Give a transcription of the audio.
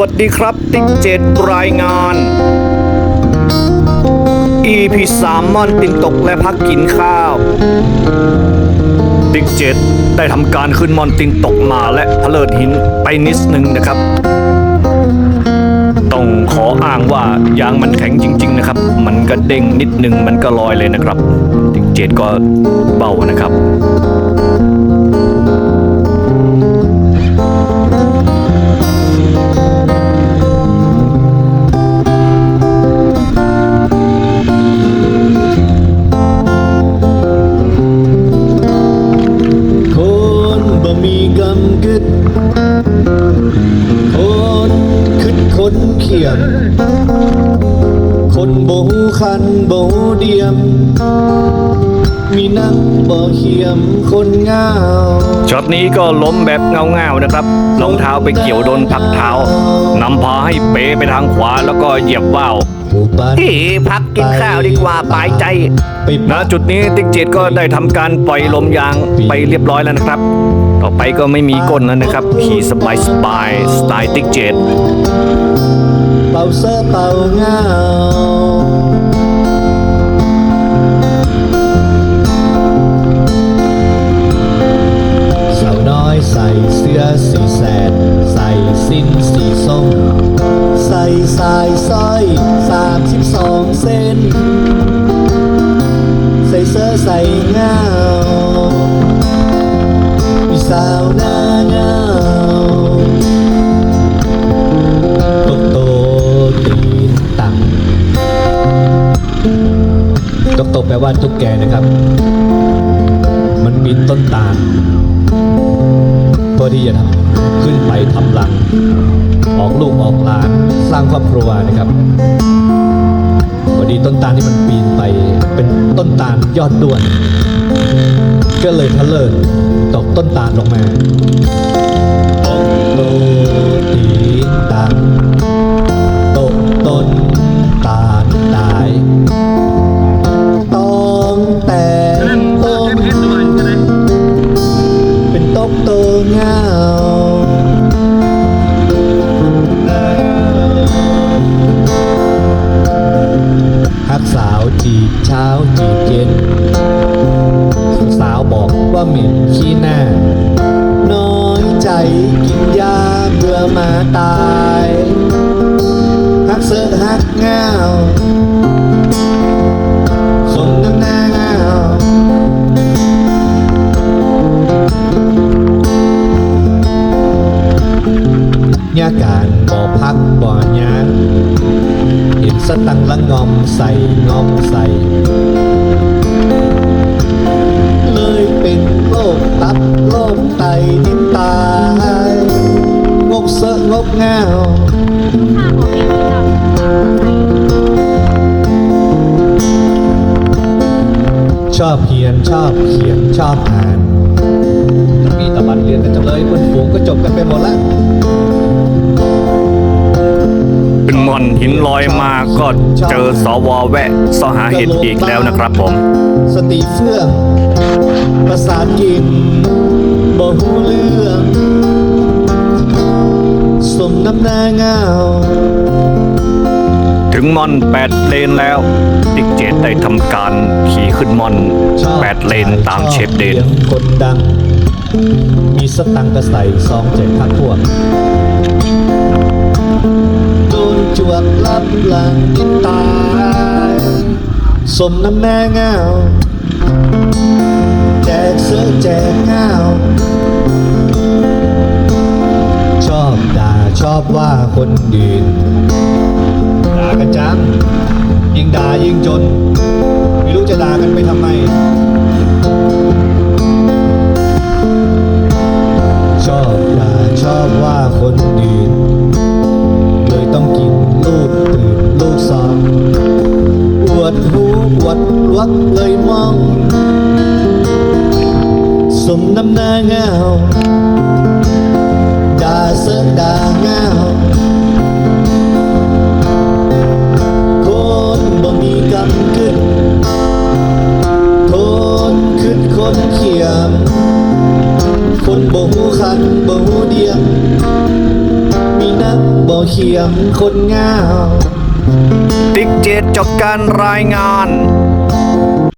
วัสดีครับติ๊กเจ็ดรายงาน EP สามมอนตินตกและพักกินข้าว ติ๊กเจ็ดได้ทำการขึ้นมอนตินตกมาและพะเลิดหินไปนิดนึงนะครับ ต้องขออ้างว่ายางมันแข็งจริง ๆ นะครับ มันก็เด้งนิดนึงมันก็ลอยเลยนะครับ ติ๊กเจ็ดก็เบานะครับ มีกำกึดคนคึดคนเขียมคนบ่หูคันบ่หูเดียม มีนักบ่เขียมคนเงาช็อตนี้ก็ล้มแบบเงาๆนะครับรองเท้าไปเกี่ยวโดนผักเท้านำพาให้เป๋ไปทางขวาแล้วก็เหยียบว่าวผู้ปันเฮ้พักกินข้าวดีกว่าปลายใจไปณจุดนี้ติ๊กเจ็ดก็ได้ทำการปล่อยลมยางไปเรียบร้อยแล้วนะครับ ต่อไปก็ไม่มีก้นแล้วนะครับ ขี่สบายสบายสไตล์ติ๊กเจ็ดเป่าเสื้อเป่าเงาสาวน้อยใส่เสื้อสีแสดใส่สิ้นสีส้ม ใส่สายสร้อยสามสิบสองเส้น ใส่เสื้อใส่เงา สาวหน้าเงาโตโตตีนตังตกโตแปลว่าตุ๊กแกนะครับ มันปีนต้นตาลเพื่อที่จะทำขึ้นไปทำรัง ออกลูกออกหลานสร้างครอบครัวนะครับพอดีต้นตาลที่มันปีนไปเป็นต้นตาลยอดด้วน ก็เลยทะเลินตกต้นตาลลงมาตกโตตีตังตกต้นตาลตายต้องแต่ต้นเป็นตกโตเงาหักสาวจีบเช้าจีบเย็น เหม็นขี้หน้า น้อยใจกินยาเบื่อมาตายฮักเสือฮักเงาสมน้ำหน้าเงายาการบ่อพักบ่อยางเห็นสตังละงอมใส่งอมใส่ เป็นโรคตับโรคไตดิ้นตายงกเสอะงกเงาชอบเขียนชอบเขียนชอบอ่าน มีตะบันเรียนกันจังเลยเพื่อนฝูงก็จบกันไปหมดแล้วเป็นมอนหินลอยมาก็เจอสวแวะสอหาเห็ดอีกแล้วนะครับผม สติเฟื่องประสานกินบ่หูเรื่องสมน้ำหน้าเงาถึงมอน 8 เลนแล้วติ๊กเจ็ดได้ทำการขี่ขึ้นมอนชอบ8เลนตามเชฟเดนลี้ยงคนดัง มีสตังค์ก็ใส่ซองแจกพักพวกโดนจวกลับหลังกินตายสมน้ำแม่เงาแจ กเสื้อแจกเงาชอบด่าชอบว่าคนอื่นด่ากันจังยิ่งด่ายิ่งจน ไม่รู้จะด่ากันไปทำไม มน้ำหน้าเงาด่าเสือด่าเงาคนบ่มีกำกึดคนขึ้นคนเขียม คนบ่หูคันบ่หูเดียม มีนักบ่เขียมคนเงาติ๊กเจ็ดจบการรายงาน